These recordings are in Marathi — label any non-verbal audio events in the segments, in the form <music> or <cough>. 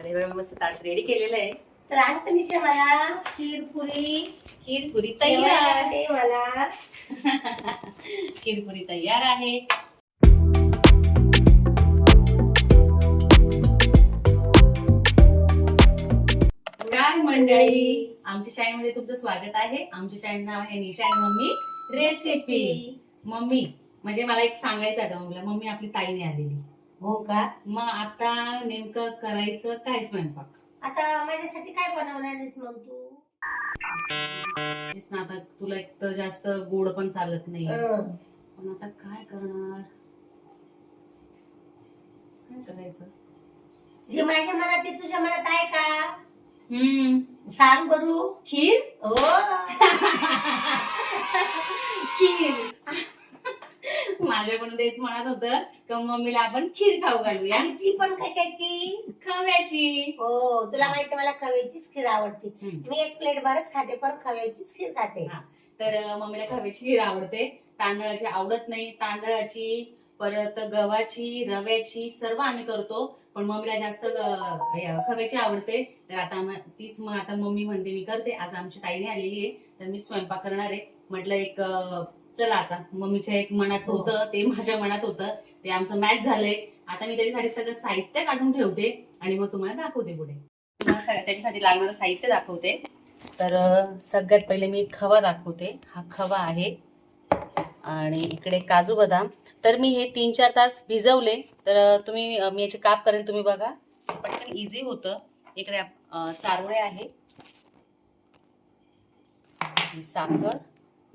तर हे बघा मस्त ताट रेडी केलेलं आहे. तर आता निशा मला. खीर पुरी. खीर पुरी जेवायला तयार मला. <laughs> खीर पुरी तयार आहे. काय मंडळी. आमच्या शाळेमध्ये तुमचं स्वागत आहे. आमच्या शाळेचं नाव आहे निशा आणि मम्मी रेसिपी मम्मी म्हणजे मला एक सांगायचं आहे मम्मीला. मम्मी आपली ताईने आलेली. हो का? मग आता नेमकं करायचं काय स्वयंपाक? आता माझ्यासाठी काय बनवणार आहेस मग तू? तेच ना आता तुला एक तर जास्त गोड पण चालत नाही. पण आता काय करणार? काय करायचं? जे माझ्या मनात आहे तुझ्या मनात आहे का? हम्म. सांग बरू. खीर? हो. <laughs> खीर. माझ्याकडून तेच म्हणत होतं का मम्मीला आपण खीर खाऊ घालूया. आणि ती पण कशाची? खव्याची. हो तुला माहिती मला खव्याचीच खीर आवडते. हम्म. मी एक प्लेट भरच खाते पण खव्याचीच खीर खाते. हा. तर अं, मम्मीला खव्याची खीर आवडते. तांदळाची आवडत नाही. तांदळाची परत गव्हाची रव्याची सर्व आम्ही करतो. पण मम्मीला जास्त खव्याची आवडते. तर आता आम्हा- तीच मग आता मम्मी म्हणते मी करते. आज आमची ताईने आलेली आहे. तर मी स्वयंपाक करणार आहे. म्हटलं एक अं, चला आता. मम्मीच्या एक मनात हो. होतं ते माझ्या मनात होतं. ते आमचं मॅच झालंय. आता मी त्याच्यासाठी सगळं साहित्य काढून ठेवते आणि मग तुम्हाला दाखवते पुढे. तुम्हाला सगळं- त्याच्यासाठी लागणारं साहित्य दाखवते. तर सगळ्यात पहिले मी खवा दाखवते. हा खवा आहे. आणि इकडे काजू बदाम. तर मी हे तीन चार तास भिजवले. तर तुम्ही मी याचे काप करेल तुम्ही बघा. पटकन इझी होतं. इकडे चारोळे आहे. साखर.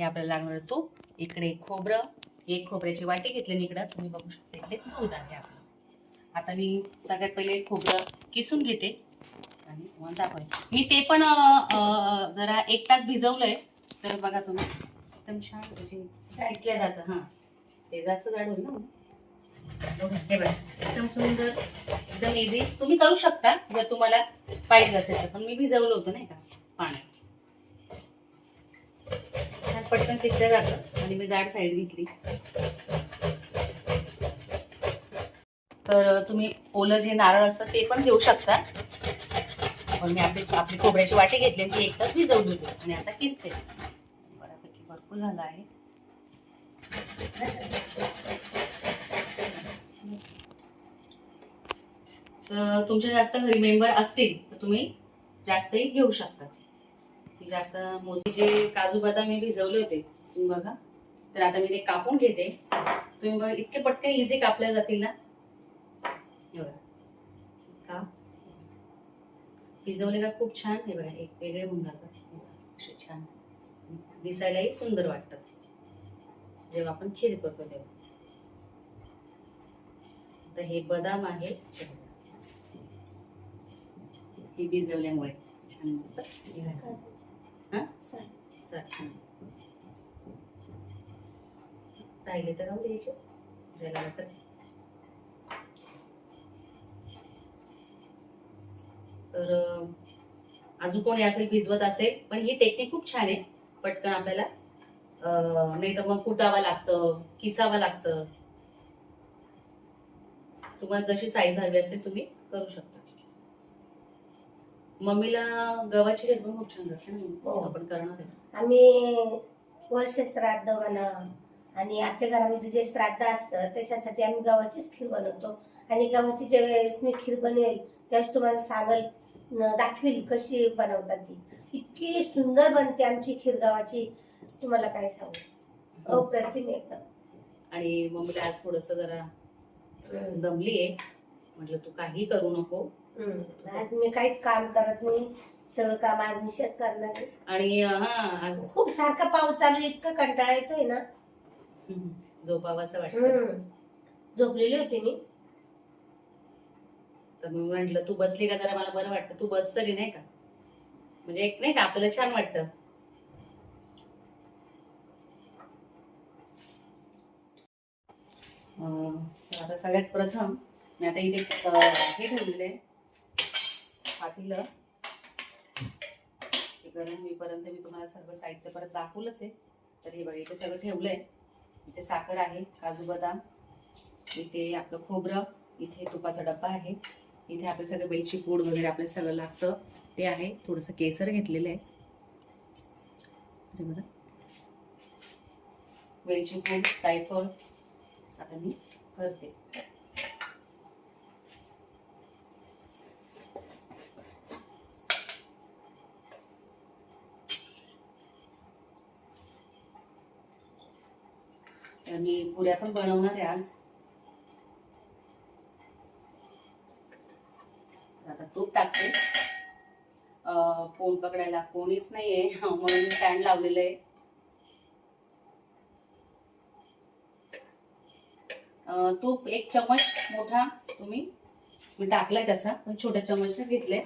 हे आपल्याला लागणार तूप. इकडे खोबरं. एक खोबऱ्याची वाटी घेतली इकडं. तुम्ही बघू शकता इकडे दूध आहे आपलं. आता मी सगळ्यात पहिले खोबरं किसून घेते आणि तुम्हाला दाखवते. मी ते पण जरा एक तास भिजवलंय. तर बघा तुम्ही एकदम छान म्हणजे किसल्या जातं. हां. ते जास्त जाड होईल ना. हे बघा एकदम सुंदर एकदम इझी तुम्ही करू शकता जर तुम्हाला पाहिजे असेल तर. पण मी भिजवलं होतं नाही का पाण्यात. पटकन किसल्या जातं. आणि मी जाड साईड घेतली. तर तुम्ही ओलं जे नारळ असतं ते पण घेऊ शकता. पण मी आपली आपली खोबऱ्याची वाटी घेतली आणि ती एक तास भिजवली होती आणि आता किसते. बऱ्यापैकी भरपूर झालं आहे. तर तुमच्या जास्त घरी मेंबर असतील तर तुम्ही जास्तही घेऊ शकता. मी जास्त मोतीचे काजू बदाम मी भिजवले होते तुम्ही बघा. तर आता मी ते कापून घेते. तुम्ही बघा इतके पटकन इझी कापल्या जातील ना? हे बघा. भिजवले का खूप छान. हे बघा एक वेगळे होऊन जातात छान. दिसायलाही सुंदर वाटतात जेव्हा आपण खीर करतो तेव्हा. तर हे बदाम आहे. हे भिजवल्यामुळे छान मस्त राहिले तर राहू द्यायचे वाटत तर अं, अजून कोणी असेल भिजवत असेल पण ही टेक्निक खूप छान आहे. पटकन आपल्याला नाही तर मग कुटावं लागतं किसावं लागतं. तुम्हाला जशी साईज हवी असेल तुम्ही करू शकता. मम्मीला गव्हाची पण खूप छान ना. मम्मी. हो. आपण करणार आहे. आम्ही वर्ष श्राद्ध म्हणा आणि आपल्या घरामध्ये जे श्राद्ध असतं त्याच्यासाठी आम्ही गव्हाचीच खीर बनवतो. आणि गव्हाची ज्या वेळेस मी खीर बनवेल त्यावेळेस तुम्हाला सांगल न- दाखवील कशी बनवतात ती. इतकी सुंदर बनते आमची खीर गव्हाची. तुम्हाला काय सांगू? अप्रतिम एकदम. आणि मम्मीला आज थोडस जरा दमली आहे म्हटलं तू काही करू नको. आज मी काहीच काम करत नाही. सगळं काम आज निशाच करणार आहे. आणि अं, हा आज खूप सारखा पाऊस चालू आहे, इतका कंटाळा येतोय ना. झोपावं असं वाटतं. हम्म. झोपलेली होती मी. तर मी म्हंटल तू बसली का जरा? मला बरं वाटतं. तू बस तरी नाही का? म्हणजे एक नाही का आपल्याला छान वाटतं. अं, तर आता सगळ्यात प्रथम मी आता इथे अं, हे ठेवलेलं आहे. पातीलं हे गरम होईपर्यंत मी तुम्हाला सगळं साहित्य परत दाखवलंच आहे. तर हे बघा इथे सगळं ठेवलंय. इथे साखर आहे काजू बदाम इथे आपलं खोबरं इथे तुपाचा डब्बा आहे. इथे आपलं सगळं वेलची पूड वगैरे आपलं सगळं लागतं. ते आहे थोडंसं केसर घेतलेलं आहे. बघा. वेलची पूड जायफळ आता मी करते. तर मी पुऱ्या पण बनवणार आहे आज. आता तूप टाकते. फोन पकडायला कोणीच नाहीये म्हणून स्टँड लावलेलं आहे. तूप एक चमच मोठा तुम्ही. मी टाकलाय तसा पण छोट्या चमचनेच घेतले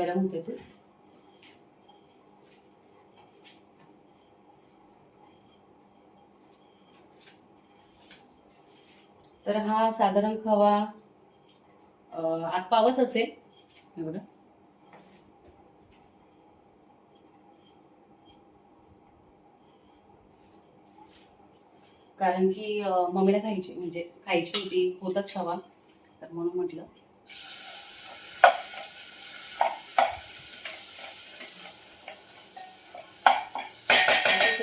गरम होते तू. तर हा साधारण खवा अं, आत पावच असेल. हे बघा. कारण की मम्मीला खायची म्हणजे खायची होती होतच खवा तर म्हणून म्हटलं आता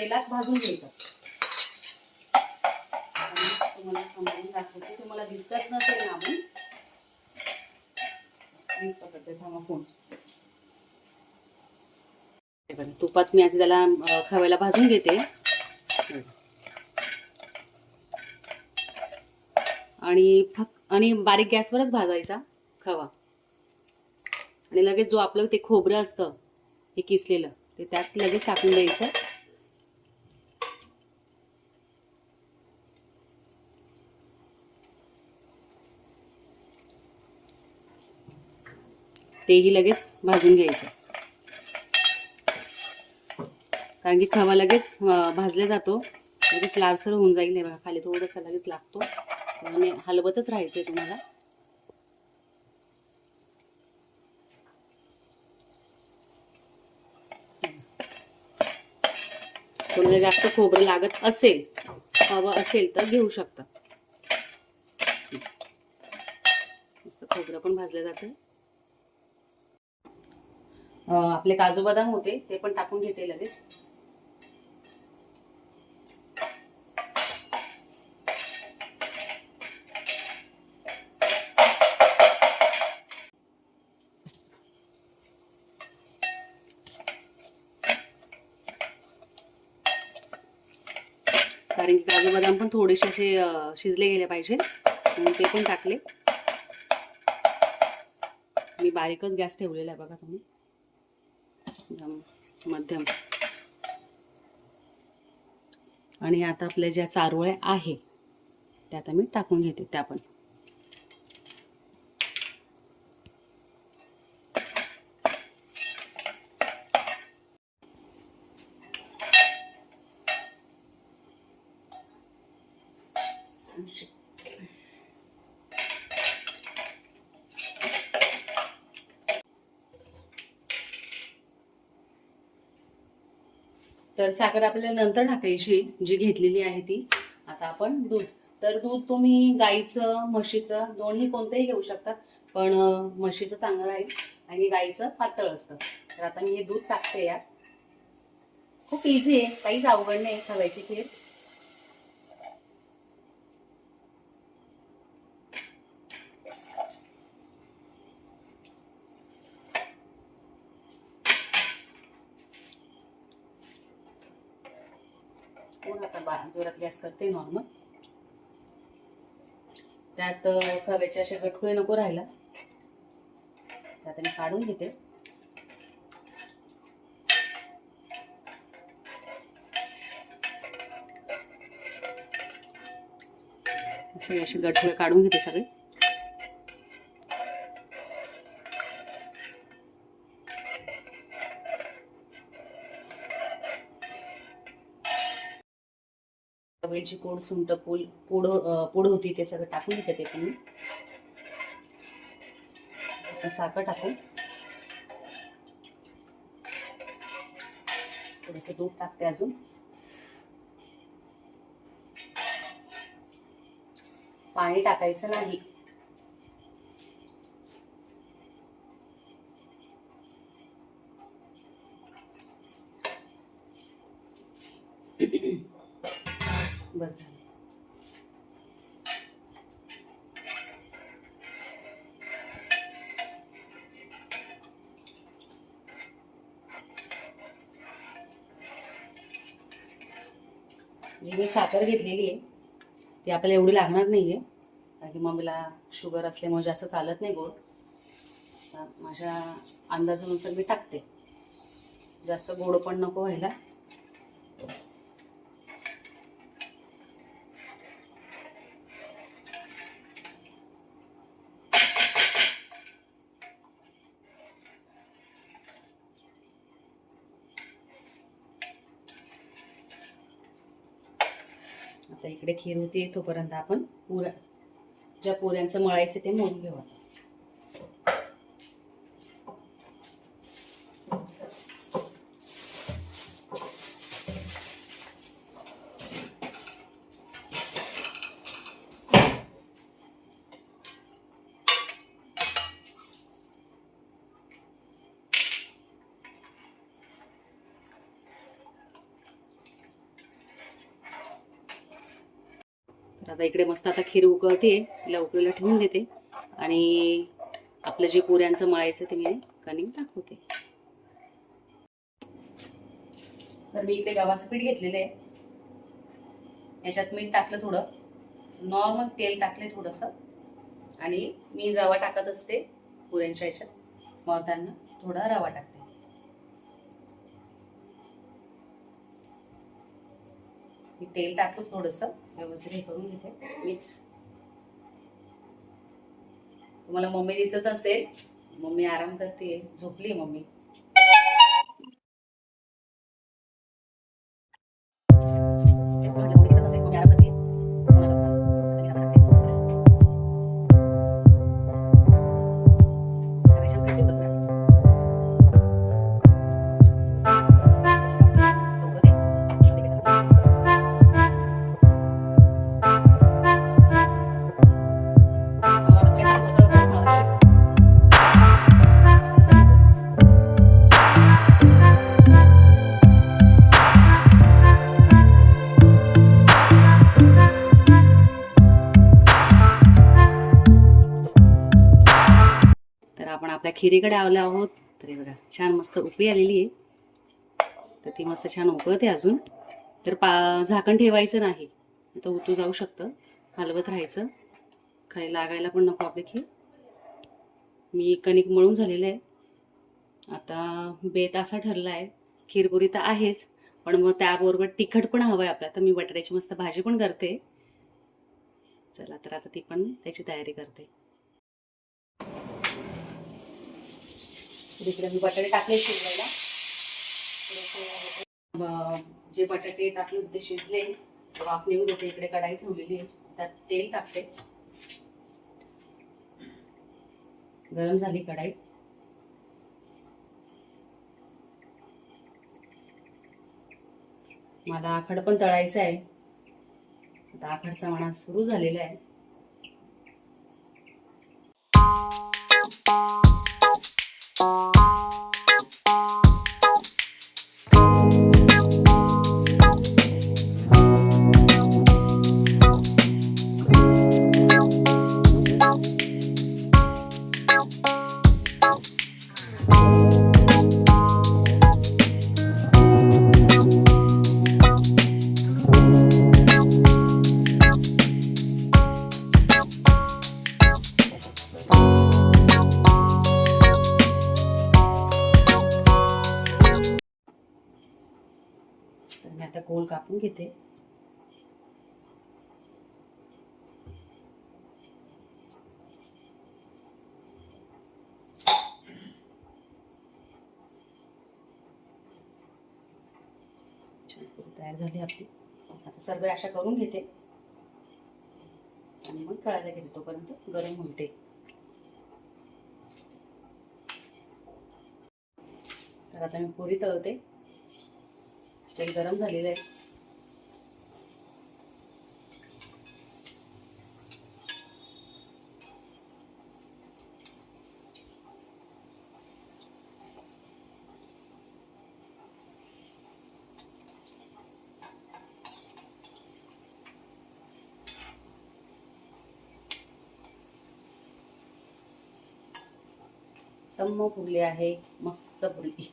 तेलात भाजून घ्यायचा. तुम्हाला समजावून दाखवते. तुम्हाला दिसतच नसेल ना आपण मीच पकडते थांबा फोन. तुपात मी आज त्याला अं, खव्याला भाजून घेते. आणि फक्त आणि बारीक गॅसवरच भाजायचा खवा. आणि लगेच जो आपलं ते खोबरं असतं हे किसलेलं ते त्यात लगेच टाकून द्यायचं. तेही लगेच भाजून घ्यायचं. कारण की खवा लगेच भाजल्या भाजला जातो. लगेच लालसर होऊन जाईल. हे बघा खाली थोडासा लगेच लागतो. म्हणजे हलवतच आहे तुम्हाला. कोणाला जास्त खोबरं लागत असेल हवं असेल तर घेऊ शकता. मस्त खोबरं पण भाजलं जातं आपले काजू बदाम होते ते पण टाकून घेते लगेच. कारण की काजू बदाम पण थोडेसे असे शिजले गेले पाहिजे म्हणून ते पण टाकले. मी बारीकच गॅस ठेवलेला आहे बघा तुम्ही. मध्यम. आणि आता आपल्या ज्या चारोळ्या आहे त्या आता मी टाकून घेते त्या पण. तर साखर आपल्याला नंतर टाकायची जी घेतलेली आहे ती. आता आपण दूध. तर दूध तुम्ही गाईचं म्हशीचं दोन्ही कोणतंही घेऊ शकतात पण म्हशीचं चांगलं आहे आणि गाईचं पातळ असतं. तर आता मी हे दूध टाकते यात खूप इझी आहे काहीच अवघड नाही खवायची खीर. गॅस करते नॉर्मल त्यात खव्याचे असे गटकुळे नको राहिला त्यात मी काढून घेते. असे असे गटकुळे काढून घेते सगळे. मिरची पूड सुंट पूल पूड पोड होती ते सगळं टाकून घेते ते पण साखर टाकून. थोडंसं दूध टाकते अजून. पाणी टाकायचं नाही. बस. जी मी साखर घेतलेली आहे ती आपल्याला एवढी लागणार नाही आहे कारण की मम्मीला शुगर असल्यामुळे जास्त चालत नाही गोड. माझ्या अंदाजानुसार मी टाकते. जास्त गोड पण नको व्हायला आता इकडे खीर होती तोपर्यंत आपण पुऱ्या ज्या पोऱ्यांचं मळायचं ते मोडून घेऊ तर आता इकडे मस्त आता खीर उकळते तिला उकळीला ठेवून देते. आणि आपलं जे पुऱ्यांचं मळायचं ते मी कणिक दाखवते. तर मी इकडे गव्हाचं पीठ घेतलेलं आहे. याच्यात मीठ टाकलं थोडं. नॉर्मल तेल टाकले थोडंसं. आणि मी रवा टाकत असते पुऱ्यांच्या याच्यात. मळताना थोडा रवा टाकते. मी तेल टाकलं थोडंसं. व्यवस्थित हे करून घेते. मिक्स तुम्हाला मम्मी दिसत असेल. मम्मी आराम करते. झोपली मम्मी. खिरीकडे आलो आहोत. तर हे बघा छान मस्त उकळी आलेली आहे. तर ती मस्त छान उकळते अजून. तर पा झाकण ठेवायचं नाही. तर उतू जाऊ शकतं. हलवत राहायचं. खाली लागायला पण नको आपले खीर. मी कणिक मळून झालेलं आहे. आता बेत असा ठरला आहे खीरपुरी तर आहेच. पण मग त्याबरोबर तिखट पण हवं आहे आपल्या तर मी बटाट्याची मस्त भाजी पण करते. चला तर आता ती पण त्याची तयारी करते. इकडे मी बटाटे टाकले शिजवायला. जे बटाटे टाकले होते शिजले. वाफ निघून होते इकडे कढाई ठेवलेली आहे. त्यात तेल टाकते. गरम झाली कढाई. मला आखड पण तळायचं आहे. आता आखडचा म्हणा सुरू झालेला आहे. कापून घेते. तयार झाली आपली. आता सर्व अशा करून घेते. आणि मग तळायला घेते तोपर्यंत गरम होईल ते तर आता मी पुरी तळते. तेल गरम झालेलं आहे. टम्म फुगली आहे मस्त पुरली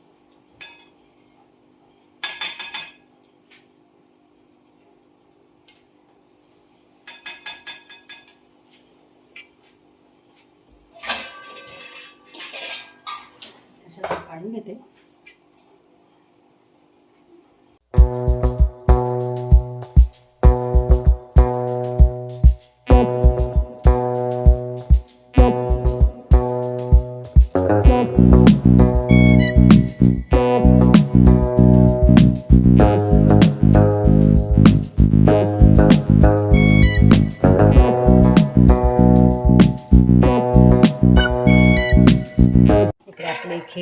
काढून घेते.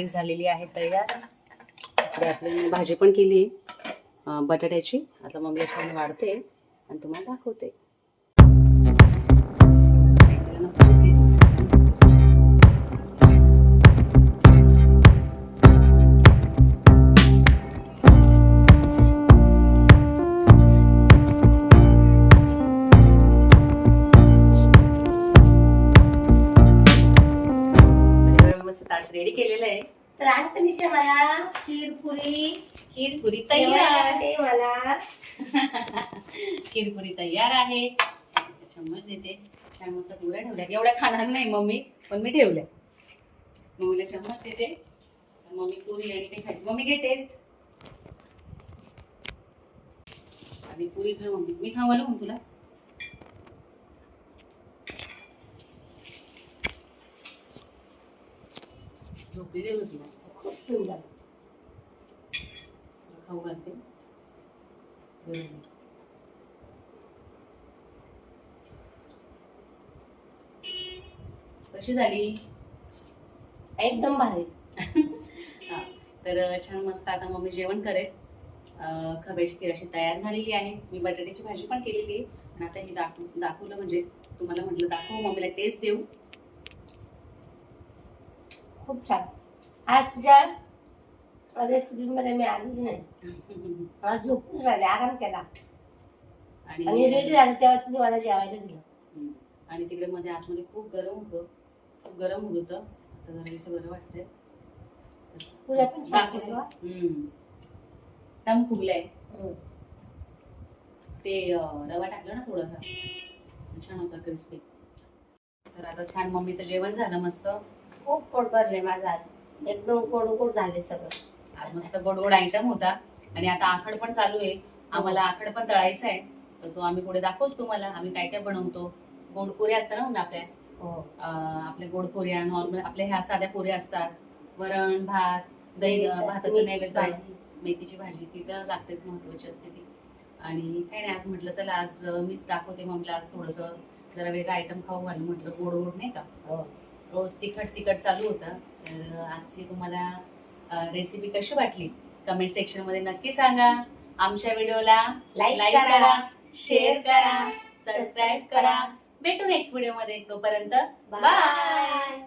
आपली झालेली आहे तयार. इकडे आपली भाजी पण केली. बटाट्याची. आता मम्मी छान वाढते आणि तुम्हाला दाखवते. केलेलं आहे. तर आता निशा मला खीर पुरी खीर पुरी तयार. आहे मला. <laughs> खीरपुरी तयार आहे. चम्मच देते. छान मस्त पुऱ्या ठेवल्या. एवढ्या खाणार नाही मम्मी पण मी ठेवल्या. मम्मीला चम्मच देते. मम्मी पुरी आणि ते खायची मम्मी घे टेस्ट आणि पुरी खा मम्मी. मी खावालो मग तुला. झोपलेली होती ना खूप सुंदर तुला खाऊ घालते कशी झाली? एकदम भारी. हा, तर छान मस्त आता मम्मी जेवण करेल. अं, खव्याची खीर अशी तयार झालेली आहे. मी बटाट्याची भाजी पण केलेली आहे. आणि आता हे दाखव दाखवलं म्हणजे तुम्हाला म्हटलं दाखव मम्मीला टेस्ट देऊ. खूप छान. आज तुझ्या रेसिपीमध्ये मी आलीच नाही. मला झोपून राहिले आराम केला. आणि रेडी झाले तेव्हा तुम्ही मला जेवायला दिलं. आणि तिकडे मध्ये आतमध्ये खूप गरम होतं. खूप गरम होत होतं. आता जरा इथे बरं वाटतंय. तर पुऱ्या पण छान. टम फुगलाय. हम्म. ते रवा टाकला ना थोडासा. छान होता क्रिस्पी तर आता छान मम्मीचं जेवण झालं मस्त. खूप पोट भरले माझं आज एकदम कोड कोड झाले सगळं. आज मस्त गोड गोड आयटम होता. आणि आता आखड पण चालू आहे. आम्हाला आखड पण तळायचा आहे. तर तो आम्ही पुढे दाखवच तुम्हाला. आम्ही काय काय बनवतो. गोड पुऱ्या असतात ना आपल्या. हो. आपल्या गोड पुऱ्या नॉर्मल आपल्या ह्या साध्या पुऱ्या असतात. वरण भात दही भाताचं नैवेद्य भाजी मेथीची भाजी. ती तर लागतेच महत्वाची असते ती. आणि काय नाही आज म्हटलं चला आज मीच दाखवते. मम्मीला आज थोडंसं जरा वेगळं आयटम खाऊ घालू म्हटलं गोड गोड नाही का? हो. रोज तिखट तिखट चालू होतं. तर आजची तुम्हाला रेसिपी कशी वाटली? कमेंट सेक्शनमध्ये नक्की सांगा. आमच्या व्हिडिओला लाईक करा, शेअर करा सबस्क्राईब करा. भेटू नेक्स्ट व्हिडिओमध्ये. तोपर्यंत बाय